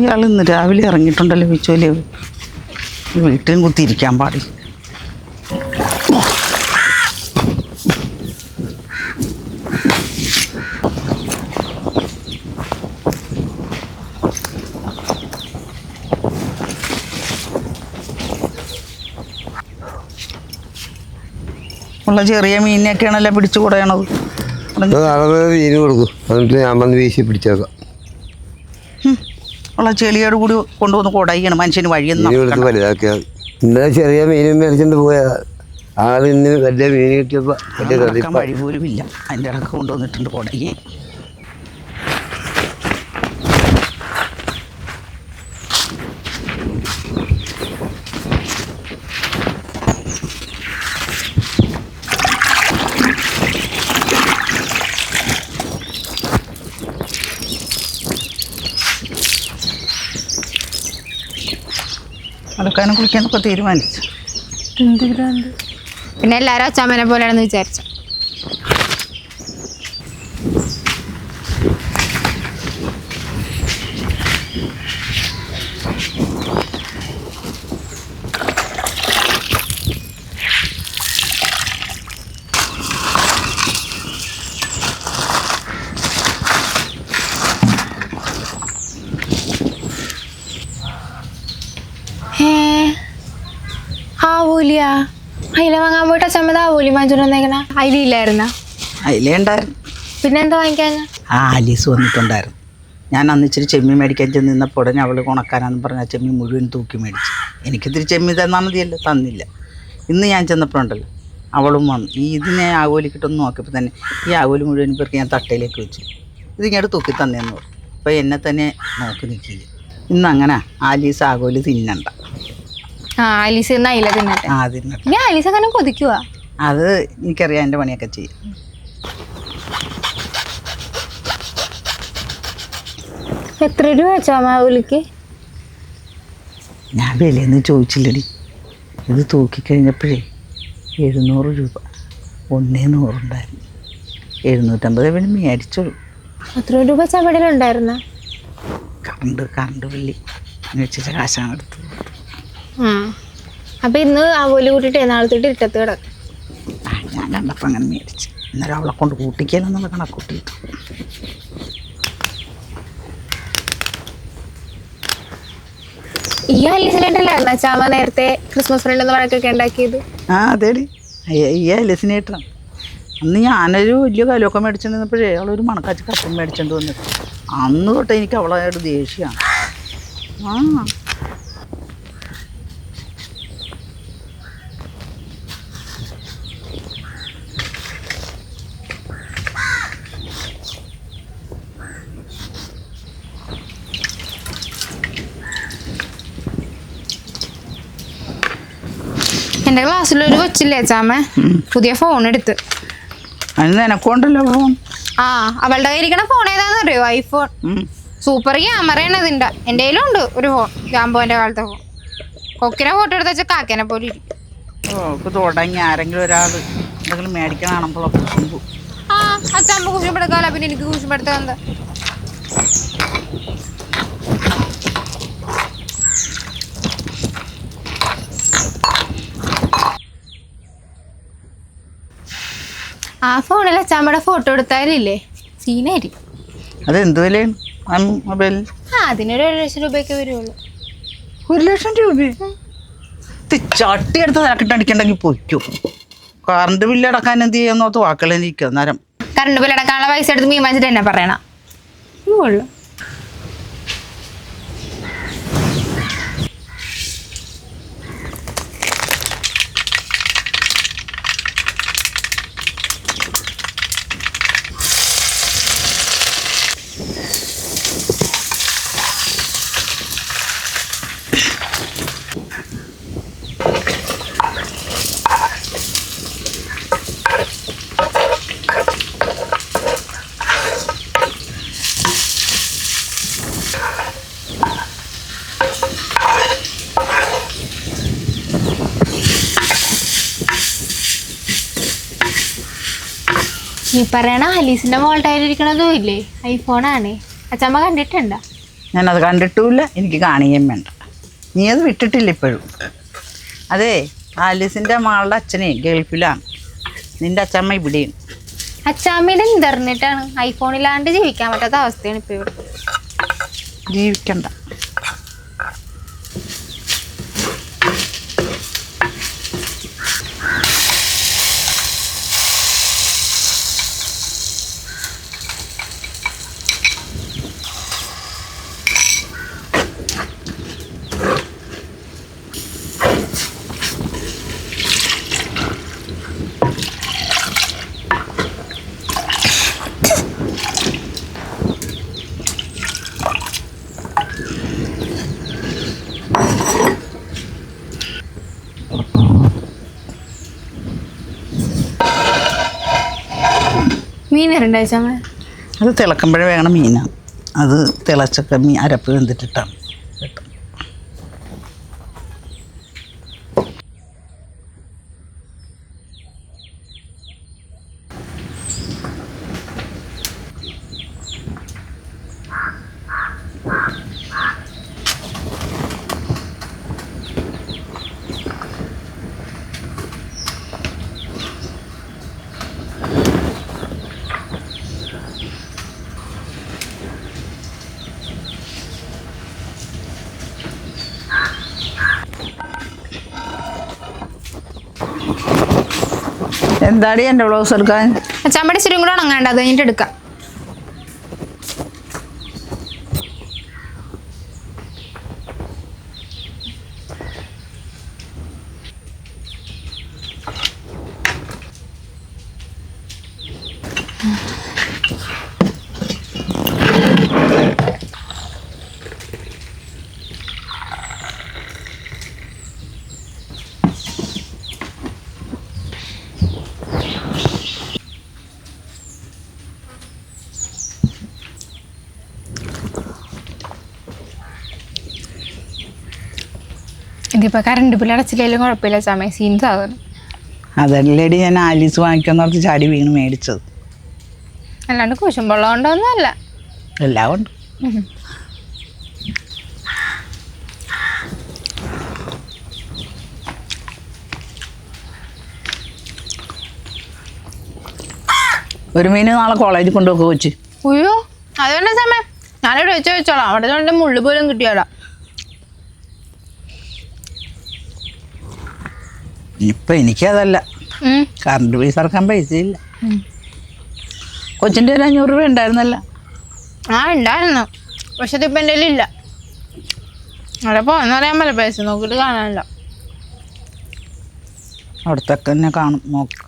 ഇയാൾ ഇന്ന് രാവിലെ ഇറങ്ങിയിട്ടുണ്ടല്ലോ വിച്ചോൽ. വീട്ടിലും കുത്തിയിരിക്കാൻ പാടില്ല. ഉള്ള ചെറിയ മീനിനെയൊക്കെയാണല്ലോ പിടിച്ചു കൂടയണത്. മീന് കൊടുക്കും. എന്നിട്ട് ഞാൻ വന്ന് വീശി പിടിച്ചേക്കാം. ഉള്ള ചെളിയോട് കൂടി കൊണ്ടുവന്ന് കുടയണം. മനുഷ്യന് വഴിയെന്ന് വലുതാക്കിയാൽ ഇന്നലെ ചെറിയ മീനും മേടിച്ചിട്ട് പോയ ആൾ ഇന്ന് വലിയ മീൻ കിട്ടിയപ്പോൾ വലിയ നടക്കാൻ വഴി പോലും ഇല്ല അതിന്റെ ഇടയ്ക്ക് കൊണ്ടുവന്നിട്ടുണ്ട് കുടയെ. അലക്കാനും കുളിക്കാനൊക്കെ തീരുമാനിച്ചു. പിന്നെ എല്ലാവരും അച്ചാമ്മനെ പോലെയാണെന്ന് വിചാരിച്ചു. ആവൂലിയ അയില വാങ്ങാൻ പോയിട്ട് അച്ഛമ്മതാ ഓലി വാങ്ങിച്ചോണ്ട് അയില അയിലില്ലായിരുന്ന അയില ഉണ്ടായിരുന്നു. പിന്നെ എന്താ വാങ്ങിക്കാൻ? ആ ആലീസ് വന്നിട്ടുണ്ടായിരുന്നു. ഞാൻ അന്ന് ഇച്ചിരി ചെമ്മീൻ മേടിക്കാൻ ചെന്ന് നിന്നപ്പോൾ ഉടനെ അവൾ ഉണക്കാനാന്ന് പറഞ്ഞ ആ ചെമ്മീൻ മുഴുവൻ തൂക്കി മേടിച്ചു. എനിക്കിത്തിരി ചെമ്മീൻ തന്നാൽ മതിയല്ലോ തന്നില്ല. ഇന്ന് ഞാൻ ചെന്നപ്പോഴുണ്ടല്ലോ അവളും വന്നു. ഈ ഇതിനെ ആകോലി കിട്ടുമെന്ന് നോക്കിയപ്പോൾ തന്നെ ഈ ആകോലി മുഴുവൻ പേർക്ക് ഞാൻ തട്ടയിലേക്ക് വെച്ചു. ഇത് ഇങ്ങോട്ട് തൂക്കി തന്നേന്ന് പറഞ്ഞു. അപ്പോൾ എന്നെ തന്നെ നോക്കി നിൽക്കില്ല ഇന്ന് അങ്ങനെ ആലീസ് ആകോലി തിന്നണ്ട. ആലീസ് ഇന്ന് അയില തിന്നട്ടെ. ആ ഇനി ആലീസ് അങ്ങനെ കൊതിക്കുക അത് എനിക്കറിയാം എന്റെ പണിയൊക്കെ ചെയ്യും. എത്ര രൂപ ആവൂലിക്ക് ഞാൻ വിലയൊന്നും ചോദിച്ചില്ലടി. ഇത് തൂക്കി കഴിഞ്ഞപ്പോഴേ എഴുന്നൂറ് രൂപ. ഒന്നേ നൂറുണ്ടായിരുന്നു എഴുന്നൂറ്റമ്പത് പിന്നെ മേടിച്ചോളൂ. എത്ര രൂപ ചവടിയിലുണ്ടായിരുന്ന കറണ്ട് കറണ്ട് ബില്ല് വെച്ചിട്ട് കാശാണ് എടുത്തത്. അപ്പൊ ഇന്ന് അവൽ കൂട്ടിട്ട് നാളത്തോട്ട് ഇട്ടത്ത് കിടക്കും. ഞാൻ കണ്ടപ്പോൾ അങ്ങനെ മേടിച്ചു ഇന്നലെ അവളെ കൊണ്ട് കൂട്ടിക്കാനെന്നുള്ള കണക്കൂട്ടി ഈ ആലീസിനായിട്ടല്ലായിരുന്നു അച്ഛാമ്മ നേരത്തെ ക്രിസ്മസ് ഫ്രണ്ട് എന്ന് പറഞ്ഞൊക്കെ ഉണ്ടാക്കിയത്? ആ അതേടി. ഈ എലസിനേട്ടാണ് അന്ന് ഞാനൊരു വലിയ കലമൊക്കെ മേടിച്ചു നിന്നപ്പോഴേ അവളൊരു മണക്കാച്ചി കപ്പം മേടിച്ചോണ്ട് വന്നിട്ട്. അന്ന് തൊട്ട് എനിക്ക് അവളായിട്ട് ദേഷ്യമാണ് ആ. എന്റെ ക്ലാസ്സിലൊരു കൊച്ചില്ലേ ചാമ? പുതിയ ഫോൺ എടുത്ത് ഫോൺ? ആ അവളുടെ കയ്യിരിക്കണ ഫോൺ ഏതാന്ന് അറിയോ ഐഫോൺ സൂപ്പർ ക്യാമറയാണ് അതിന്റെ എന്റെ കയ്യിലുണ്ട് ഒരു ഫോൺ ജാമ്പോന്റെ കാലത്തെ ഫോൺ. കൊക്കിനെ ഫോട്ടോ എടുത്ത് വെച്ചാൽ കാക്കേനെ പോലെ ഇരിക്കും. തുടങ്ങി ആരെങ്കിലും ഒരാൾ എന്തെങ്കിലും കുശുമ്പു. ആ അച്ഛമ്മ കുശിപ്പെടുക്കാല പിന്നെ എനിക്ക് കുശിപ്പെടുത്താൻ എന്താ ആ ഫോണിൽ അച്ഛമ്മയുടെ ഫോട്ടോ എടുത്താലില്ലേ? സീനായിരിക്കും. അതെന്ത് വിലയാണ് ആ മൊബൈൽ? ആ അതിനൊരു ഏഴ് ലക്ഷം രൂപയൊക്കെ വരുള്ളൂ. ഒരു ലക്ഷം രൂപ? ചട്ടി എടുത്ത് നിനക്കിട്ടടിക്കണ്ടെങ്കിൽ പൊയ്ക്കോ. കറണ്ട് ബില്ല് അടക്കാൻ എന്ത് ചെയ്യാന്നോർത്ത് വാക്കളെനിക്ക് അന്നേരം. കറണ്ട് ബിൽ അടക്കാനുള്ള പൈസ എടുത്ത് മീൻ വാങ്ങിച്ചിട്ട് എന്നെ പറയണം? ഉള്ളു ഈ പറയണ ഹലീസിന്റെ മോൾട്ടായിരിക്കണതും ഇല്ലേ? ഐഫോണാണ് അച്ഛമ്മ കണ്ടിട്ടുണ്ടോ? ഞാനത് കണ്ടിട്ടുമില്ല. എനിക്ക് കാണുകയും വേണ്ട. നീ അത് വിട്ടിട്ടില്ല ഇപ്പോഴും. അതെ ആലീസിന്റെ മകളുടെ അച്ഛനെ ഗൾഫിലാണ്. നിന്റെ അച്ഛമ്മ ഇവിടെയും. അച്ഛാമ്മയുടെ ഇന്റർനെറ്റാണ് ഐഫോണില്ലാണ്ട് ജീവിക്കാൻ പറ്റാത്ത അവസ്ഥയാണ് ഇപ്പൊ ഇവിടെ. ജീവിക്കണ്ട. മീൻ അത് തിളക്കുമ്പോഴേ വേണം മീനാണ് അത് തിളച്ചൊക്കെ മീൻ അരപ്പ് വെന്തിട്ടിട്ടാണ്. എന്താടി എന്റെ ബ്ലൗസ് എടുക്കാൻ? ചമ്മടി ചുരും കൂടെ ഉണങ്ങാണ്ട് അത് കഴിഞ്ഞിട്ട് എടുക്കാം. ഇതിപ്പോ കറണ്ട് ബില്ല് അടച്ചില്ലെങ്കിലും കുഴപ്പമില്ല സമയം സീൻസ് ആകുന്നു അതല്ലേടി ഞാൻ ആലീസ് വാങ്ങിക്കാന്ന് പറഞ്ഞ് ചാടി വീണ് മേടിച്ചത്. അല്ലാണ്ട് കുശുമ്പുള്ളത് കൊണ്ടൊന്നും എല്ലാം ഉണ്ട്. ഒരു മീൻ നാളെ കോളേജിൽ കൊണ്ടുപോക്ക് വെച്ച് അയ്യോ അതുകൊണ്ട് സമയം. ഞാനിവിടെ വെച്ച് വെച്ചോളാം. അവിടെ മുള്ളു പോലും കിട്ടിയോളാം ഇപ്പം എനിക്കതല്ല. കറണ്ട് പൈസ ഇറക്കാൻ പൈസയില്ല. ഇല്ല കൊച്ചിന്റെ ഒരു അഞ്ഞൂറ് രൂപ ഉണ്ടായിരുന്നല്ല. ആ ഉണ്ടായിരുന്നു. പക്ഷെ ഇതിപ്പോ എന്റെ ഇല്ല അവിടെ പറയാൻ പറ്റില്ല. പൈസ നോക്കിട്ട് കാണാനില്ല. അവിടത്തെ തന്നെ കാണും നോക്ക്.